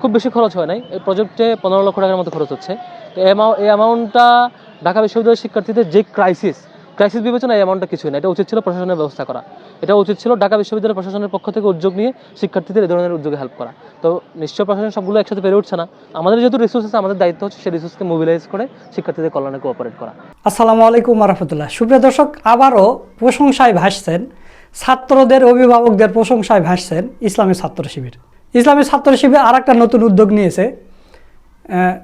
খুব বেশি খরচ হয় নাই। এই প্রজেক্টে পনেরো লক্ষ টাকার মতো খরচ হচ্ছে। তো এই অ্যামাউন্টটা ঢাকা বিশ্ববিদ্যালয়ের শিক্ষার্থীদের যে ক্রাইসিস ক্রাইসিস বিবেচনা এই অ্যামাউন্টটা কিছুই না এটা উচিত ছিল প্রশাসনের ব্যবস্থা করা। এটা উচিত ছিল ঢাকা বিশ্ববিদ্যালয় প্রশাসনের পক্ষ থেকে উদ্যোগ নিয়ে শিক্ষার্থীদের এই ধরনের উদ্যোগে হেল্প করা। তো নিশ্চয় প্রশাসন সবগুলো একসাথে পেরে উঠছে না। আমাদের যেহেতু রিসোর্স আছে, আমাদের দায়িত্ব হচ্ছে সেই রিসোর্সকে মোবিলাইজ করে শিক্ষার্থীদের কল্যাণে কোঅপারেট করা। আসসালামু আলাইকুম রহমতুল্লাহ। সুপ্রিয় দর্শক, আবারও প্রশংসায় ভাসছেন ছাত্রদের অভিভাবকদের প্রশংসায় ভাসছেন ইসলামী ছাত্র শিবির। ইসলামী ছাত্র শিবির আর একটা নতুন উদ্যোগ নিয়েছে।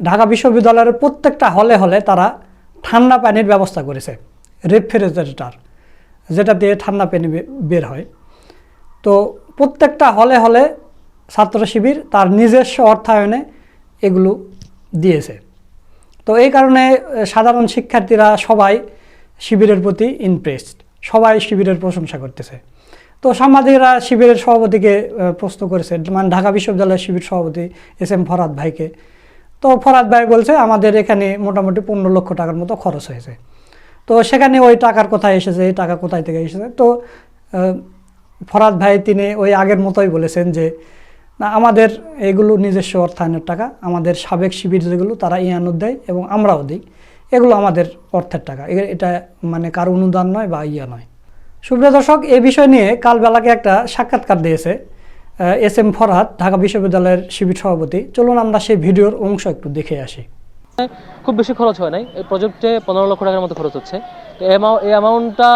ঢাকা বিশ্ববিদ্যালয়ের প্রত্যেকটা হলে হলে তারা ঠান্ডা পানির ব্যবস্থা করেছে, রেফ্রিজারেটর, যেটা দিয়ে ঠান্ডা পানি বের হয়। তো প্রত্যেকটা হলে হলে ছাত্র শিবির তার নিজস্ব অর্থায়নে এগুলো দিয়েছে। তো এই কারণে সাধারণ শিক্ষার্থীরা সবাই শিবিরের প্রতি ইমপ্রেসড সবাই শিবিরের প্রশংসা করতেছে। তো সাংবাদিকরা শিবিরের সভাপতিকে প্রশ্ন করেছে মানে ঢাকা বিশ্ববিদ্যালয়ের শিবির সভাপতি এস এম ফরাদ ভাইকে। তো ফরাদ ভাই বলছে, আমাদের এখানে মোটামুটি পনেরো লক্ষ টাকার মতো খরচ হয়েছে। তো সেখানে ওই টাকার কোথায় এসেছে, এই টাকা কোথায় থেকে এসেছে? তো ফরাদ ভাই তিনি ওই আগের মতোই বলেছেন যে, না, আমাদের এগুলো নিজস্ব অর্থায়নের টাকা, আমাদের সাবেক শিবির যেগুলো তারা ইয়ানুদ দেয় এবং আমরাও দিই। এগুলো আমাদের অর্থের টাকা। এটা মানে কার অনুদান নয় বা ইয়া নয়। সুপ্রিয় দর্শক, এ বিষয় নিয়ে কাল বেলাকে একটা সাক্ষাৎকার দিয়েছে এস এম ফরহাদ, ঢাকা বিশ্ববিদ্যালয়ের শিবির সভাপতি। চলুন আমরা সেই ভিডিওর অংশ একটু দেখে আসি। খুব বেশি খরচ হয় নাই। এই প্রজেক্টে পনেরো লক্ষ টাকার মতো খরচ হচ্ছে। এই অ্যামাউন্টটা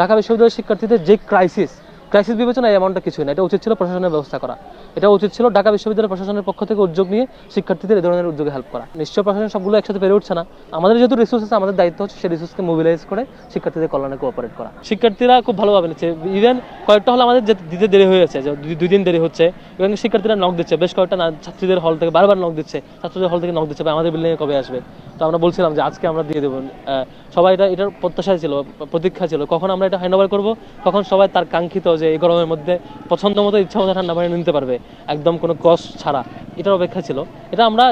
ঢাকা বিশ্ববিদ্যালয়ের শিক্ষার্থীদের যে ক্রাইসিস ক্রাইসিস বিবেচনা এই অ্যামাউন্টটা কিছুই না। এটা উচিত ছিল প্রশাসনের ব্যবস্থা করা। এটা উচিত ছিল ঢাকা বিশ্ববিদ্যালয় প্রশাসনের পক্ষ থেকে উদ্যোগ নিয়ে শিক্ষার্থীদের এই ধরনের উদ্যোগে হেল্প করা। নিশ্চয় প্রশাসন সবগুলো একসাথে পেরে উঠছে না। আমাদের যেহেতু রিসোর্স আছে, আমাদের দায়িত্ব হচ্ছে সেই রিসোর্সকে মোবিলাইজ করে শিক্ষার্থীদের কল্যাণে কোঅপারেট করা। শিক্ষার্থীরা খুব ভালোভাবে নিচ্ছে। ইভেন কয়েকটা হল আমাদের যে দিতে দেরি হয়েছে দুই- দিন দেরি হচ্ছে, এবং শিক্ষার্থীরা নক দিচ্ছে। বেশ কয়েকটা ছাত্রীদের হল থেকে বারবার নক দিচ্ছে। ছাত্রদের হল থেকে নক দিচ্ছে। আমাদের বিল্ডিংয়ে কবে আসবে? তো আমরা বলছিলাম যে, আজকে আমরা দিয়ে দেবো। সবাই এটা এটার প্রত্যাশা ছিল প্রতীক্ষা ছিল। কখন আমরা এটা হ্যান্ড ওভার করব? কখন সবাই তার কাঙ্ক্ষিত যে এই গরমের মধ্যে পছন্দ মতো ইচ্ছা মতো ঠান্ডা পানি নিতে পারবে, একদম কোনো কষ্ট ছাড়া। এটার অপেক্ষা ছিল। এটা আমরা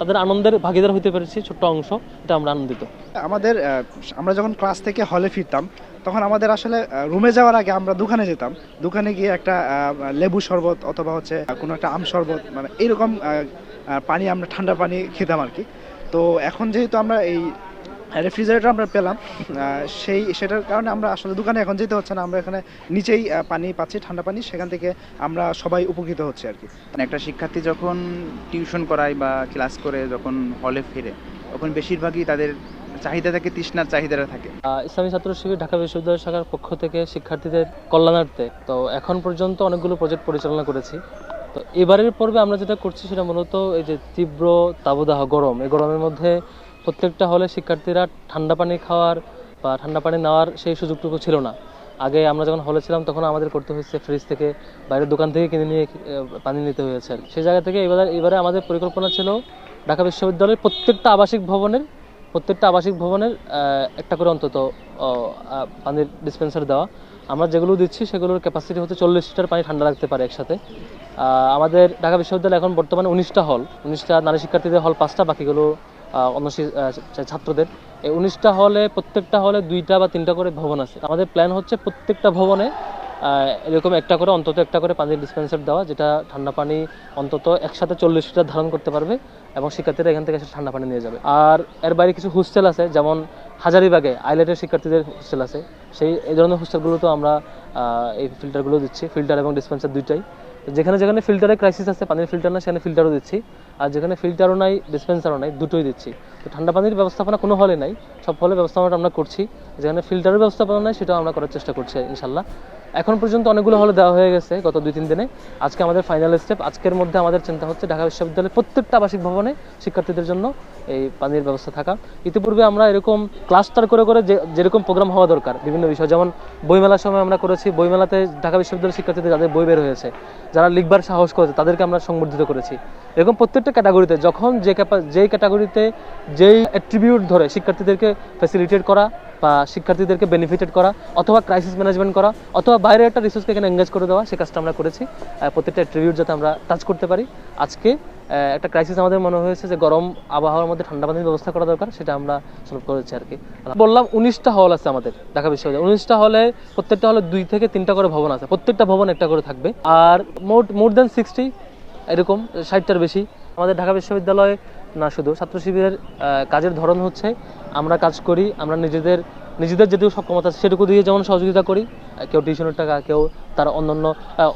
তাদের আনন্দের ভাগিদার হতে পেরেছি, ছোট্ট অংশ। এটা আমরা আনন্দিত। আমাদের আমরা যখন ক্লাস থেকে হলে ফিরতাম, তখন আমাদের আসলে রুমে যাওয়ার আগে আমরা দোকানে যেতাম। দোকানে গিয়ে একটা লেবু শরবত অথবা হচ্ছে কোনো একটা আম শরবত মানে এইরকম পানি আমরা ঠান্ডা পানি খেতাম আর কি তো এখন যেহেতু আমরা এই রেফ্রিজারেটর আমরা পেলাম। সেই সেটার কারণে আমরা আসলে দোকানে এখন যেতে হচ্ছে না আমরা এখানে নিচেই পানি পাচ্ছি ঠান্ডা পানি সেখান থেকে আমরা সবাই উপকৃত হচ্ছে আর কি। মানে একটা শিক্ষার্থী যখন টিউশন করায় বা ক্লাস করে যখন হলে ফিরে তখন বেশিরভাগই তাদের চাহিদা থাকে তৃষ্ণার চাহিদাটা থাকে। ইসলামী ছাত্র শিবির ঢাকা বিশ্ববিদ্যালয় শাখার পক্ষ থেকে শিক্ষার্থীদের কল্যাণার্থে তো এখন পর্যন্ত অনেকগুলো প্রজেক্ট পরিচালনা করেছি। তো এবারের পর্বে আমরা যেটা করছি সেটা মূলত এই যে তীব্র তাবদাহ গরম এই গরমের মধ্যে প্রত্যেকটা হলে শিক্ষার্থীরা ঠান্ডা পানি খাওয়ার বা ঠান্ডা পানি নেওয়ার সেই সুযোগটুকু ছিল না। আগে আমরা যখন হলে ছিলাম তখন আমাদের করতে হয়েছে ফ্রিজ থেকে বাইরের দোকান থেকে কিনে নিয়ে পানি নিতে হয়েছে সেই জায়গা থেকে এবারে এবারে আমাদের পরিকল্পনা ছিল ঢাকা বিশ্ববিদ্যালয়ের প্রত্যেকটা আবাসিক ভবনের, প্রত্যেকটা আবাসিক ভবনের একটা করে অন্তত পানির ডিসপেন্সার দেওয়া। আমরা যেগুলো দিচ্ছি সেগুলোর ক্যাপাসিটি হচ্ছে চল্লিশ লিটার পানি ঠান্ডা রাখতে পারে একসাথে। আমাদের ঢাকা বিশ্ববিদ্যালয় এখন বর্তমানে উনিশটা হল উনিশটা নারী শিক্ষার্থীদের হল পাঁচটা, বাকিগুলো ছাত্রদের। এই উনিশটা হলে, প্রত্যেকটা হলে দুইটা বা তিনটা করে ভবন আছে। আমাদের প্ল্যান হচ্ছে প্রত্যেকটা ভবনে এরকম একটা করে, অন্তত একটা করে পানির ডিসপেন্সার দেওয়া, যেটা ঠান্ডা পানি অন্তত একসাথে চল্লিশ লিটার ধারণ করতে পারবে এবং শিক্ষার্থীরা এখান থেকে এসে ঠান্ডা পানি নিয়ে যাবে। আর এর বাইরে কিছু হোস্টেল আছে, যেমন হাজারিবাগে আইলেটের শিক্ষার্থীদের হোস্টেল আছে। সেই, এই ধরনের হোস্টেলগুলোতেও আমরা এই ফিল্টারগুলো দিচ্ছি। ফিল্টার এবং ডিসপেন্সার দুইটাই। যেখানে যেখানে ফিল্টারের ক্রাইসিস আছে, পানির ফিল্টার না সেখানে ফিল্টারও দিচ্ছি। আর যেখানে ফিল্টারও নাই ডিসপেন্সারও নাই, দুটোই দিচ্ছি। তো ঠান্ডা পানির ব্যবস্থাপনা কোনো হলে নাই, সব হলে ব্যবস্থাপনাটা আমরা করছি। যেখানে ফিল্টারের ব্যবস্থাপনা নাই, সেটাও আমরা করার চেষ্টা করছি, ইনশাল্লাহ। এখন পর্যন্ত অনেকগুলো হলে দেওয়া হয়ে গেছে গত দুই, তিন দিনে। আজকে আমাদের ফাইনাল স্টেপ আজকের মধ্যে আমাদের চিন্তা হচ্ছে ঢাকা বিশ্ববিদ্যালয়ের প্রত্যেকটা আবাসিক ভবনে শিক্ষার্থীদের জন্য এই পানির ব্যবস্থা থাকা। ইতিপূর্বে আমরা এরকম ক্লাস্টার করে করে যে, যেরকম প্রোগ্রাম হওয়া দরকার, বিভিন্ন বিষয়। যেমন বইমেলার সময় আমরা করেছি, বইমেলাতে ঢাকা বিশ্ববিদ্যালয়ের শিক্ষার্থীদের যাদের বই বের হয়েছে, যারা লিখবার সাহস করেছে, তাদেরকে আমরা সংবর্ধিত করেছি। এরকম প্রত্যেকটা ক্যাটাগরিতে যখন যে ক্যাপা যেই ক্যাটাগরিতে যেই অ্যাট্রিবিউট ধরে শিক্ষার্থীদেরকে ফ্যাসিলিটেট করা বা শিক্ষার্থীদেরকে বেনিফিটেড করা অথবা ক্রাইসিস ম্যানেজমেন্ট করা অথবা বাইরে একটা রিসোর্সকে এখানে এঙ্গেজ করে দেওয়া, সে কাজটা আমরা করেছি। প্রত্যেকটা ট্রিবিউট যাতে আমরা টাচ করতে পারি। আজকে একটা ক্রাইসিস আমাদের মনে হয়েছে যে গরম আবহাওয়ার মধ্যে ঠান্ডা পানির ব্যবস্থা করা দরকার, সেটা আমরা সলভ করেছি আর কি বললাম উনিশটা হল আছে আমাদের, ঢাকা বিশ্ববিদ্যালয়। উনিশটা হলে প্রত্যেকটা হলে দুই থেকে তিনটা করে ভবন আছে। প্রত্যেকটা ভবন একটা করে থাকবে। আর মোট মোর দেন সিক্সটি এরকম, ষাটটার বেশি। আমাদের ঢাকা বিশ্ববিদ্যালয়ে না শুধু। ছাত্র শিবিরের কাজের ধরন হচ্ছে আমরা কাজ করি, আমরা নিজেদের নিজেদের যেটুকু সক্ষমতা আছে সেটুকু দিয়ে যেমন সহযোগিতা করি কেউ টিউশনের টাকা, কেউ তার অন্যান্য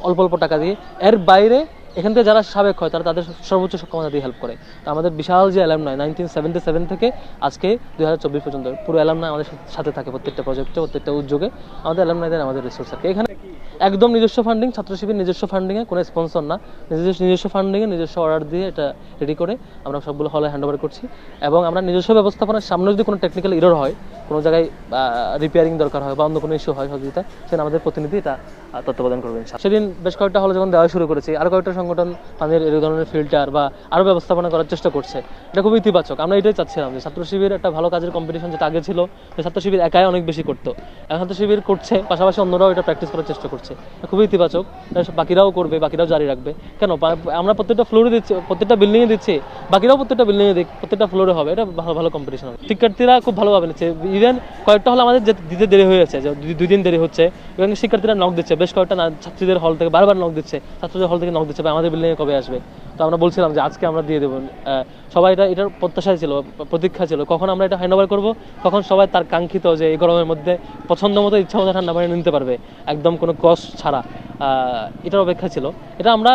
অল্প অল্প টাকা দিয়ে। এর বাইরে এখান থেকে যারা সাবেক হয় তারা তাদের সর্বোচ্চ সক্ষমতা দিয়ে হেল্প করে। তো আমাদের বিশাল যে অ্যালাম নয় নাইনটিন সেভেন্টি সেভেন থেকে আজকে দুই হাজার চব্বিশ পর্যন্ত পুরো অ্যালাম নয় আমাদের সাথে থাকে প্রত্যেকটা প্রজেক্টে প্রত্যেকটা উদ্যোগে। আমাদের অ্যালাম নয়দের আমাদের রিসোর্স থাকে। এখানে একদম নিজস্ব ফান্ডিং ছাত্র শিবির নিজস্ব ফান্ডিংয়ে কোনো স্পন্সর না। নিজস্ব নিজস্ব ফান্ডিংয়ে নিজস্ব অর্ডার দিয়ে এটা রেডি করে আমরা সবগুলো হলে হ্যান্ড ওভার করছি। এবং আমরা নিজস্ব ব্যবস্থাপনার সামনে যদি কোনো টেকনিক্যাল ইরর হয়, কোনো জায়গায় রিপেয়ারিং দরকার হয় বা অন্য কোনো ইস্যু হয় সহযোগিতা, সেখানে আমাদের প্রতিনিধি এটা তত্ত্বাবধান করবেন সেদিন বেশ কয়েকটা হলে যখন দেওয়া শুরু করেছি আরও কয়েকটা সংগঠন পানির এই ধরনের ফিল্টার বা আরও ব্যবস্থাপনা করার চেষ্টা করছে। এটা খুব ইতিবাচক। আমরা এটাই চাচ্ছিলাম যে ছাত্র শিবির একটা ভালো কাজের কম্পিটিশন যেটা আগে ছিল ছাত্র শিবির একাই অনেক বেশি করতো। এখন ছাত্র শিবির করছে, পাশাপাশি অন্যরাও এটা প্র্যাকটিস করার চেষ্টা করছে। এটা খুবই ইতিবাচক। বাকিরাও করবে, বাকিরাও জারি রাখবে। কেন? আমরা প্রত্যেকটা ফ্লোরে দিচ্ছি, প্রত্যেকটা বিল্ডিংয়ে দিচ্ছি, বাকিরাও প্রত্যেকটা বিল্ডিংয়ে দিক, প্রত্যেকটা ফ্লোরে হবে। এটা ভালো ভালো কম্পিটিশন হবে। শিক্ষার্থীরা খুব ভালোভাবে নিচ্ছে। ইভেন কয়েকটা হল আমাদের দিতে দেরি হয়েছে যে দুই- দিন দেরি হচ্ছে। এবং শিক্ষার্থীরা নক দিচ্ছে। বেশ কয়েকটা ছাত্রীদের হল থেকে বারবার নক দিচ্ছে। ছাত্রদের হল থেকে নক দিচ্ছে আমাদের বিল্ডিংয়ে কবে আসবে? তো আমরা বলছিলাম যে আজকে আমরা দিয়ে দেবো। সবাই এটা, এটার প্রত্যাশায় ছিল প্রতীক্ষা ছিল। কখন আমরা এটা হ্যান্ড ওভার করব? কখন সবাই তার কাঙ্ক্ষিত যে এই গরমের মধ্যে পছন্দ মতো, ইচ্ছা মতো ঠান্ডা পানি নিতে পারবে? একদম কোনো কষ্ট ছাড়া এটার অপেক্ষা ছিল। এটা আমরা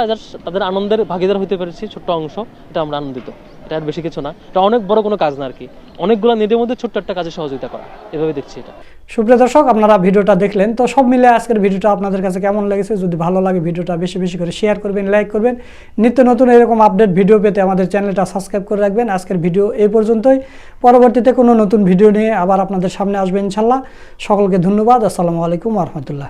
তাদের আনন্দের ভাগিদার হতে পেরেছি, ছোট্ট অংশ। এটা আমরা আনন্দিত। এটা আর বেশি কিছু না। এটা অনেক বড় কোনো কাজ না আর কি। অনেকগুলো নেটের মধ্যে ছোট্ট একটা কাজে সহযোগিতা করা। এভাবে দেখছি এটা। সুপ্রিয় দর্শক, আপনারা ভিডিওটা দেখলেন। তো সব মিলে আজকের ভিডিওটা আপনাদের কাছে কেমন লেগেছে? যদি ভালো লাগে ভিডিওটা, বেশি বেশি করে শেয়ার করবেন লাইক করবেন। নিত্য নতুন এরকম আপডেট ভিডিও পেতে আমাদের চ্যানেলটা সাবস্ক্রাইব করে রাখবেন। আজকের ভিডিও এই পর্যন্তই। পরবর্তীতে কোনো নতুন ভিডিও নিয়ে আবার আপনাদের সামনে আসবেন ইনশাল্লাহ। সকলকে ধন্যবাদ। আসসালামু আলাইকুম রহমতুল্লাহ।